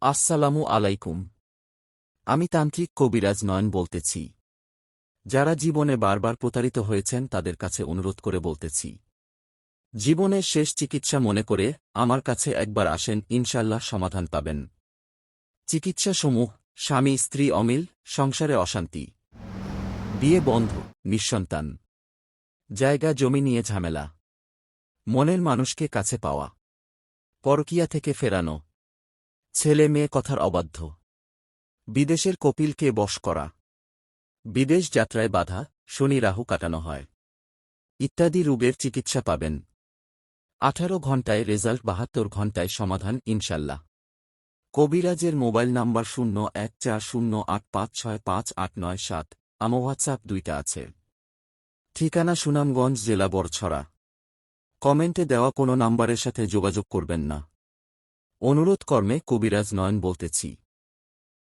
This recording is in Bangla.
আসসালামু আলাইকুম। আমি তান্ত্রিক কবিরাজ নয়ন বলতেছি। যারা জীবনে বারবার প্রতারিত হয়েছেন তাদের কাছে অনুরোধ করে বলতেছি। জীবনের শেষ চিকিৎসা মনে করে আমার কাছে একবার আসেন ইনশাল্লাহ সমাধান পাবেন। চিকিৎসাসমূহ, স্বামী, স্ত্রী, অমিল, সংসারে অশান্তি। বিয়ে বন্ধ, নিঃসন্তান। জায়গা, জমি নিয়ে ঝামেলা। মনের মানুষকে কাছে পাওয়া। পরকিয়া থেকে ফেরানো। ছেলে মেয়ে কথার অবাধ্য। বিদেশের কপিলকে বশ করা। বিদেশ যাত্রায় বাধা, শনি রাহু কাটানো হয়। ইত্যাদি রোগের চিকিৎসা পাবেন। আঠারো ঘণ্টায় রেজাল্ট, বাহাত্তর ঘণ্টায় সমাধান, ইনশাল্লাহ। কবিরাজের মোবাইল নাম্বার শূন্য এক চার শূন্য আট পাঁচ ছয় পাঁচ আট নয় সাত। আমো হোয়াটসঅ্যাপ দুইটা আছে। ঠিকানা সুনামগঞ্জ জেলা বরছড়া কমেন্টে দেওয়া কোনো নাম্বারের সাথে যোগাযোগ করবেন না। অনুরোধ কর্মে কবিরাজ নয়ন বলতেছি।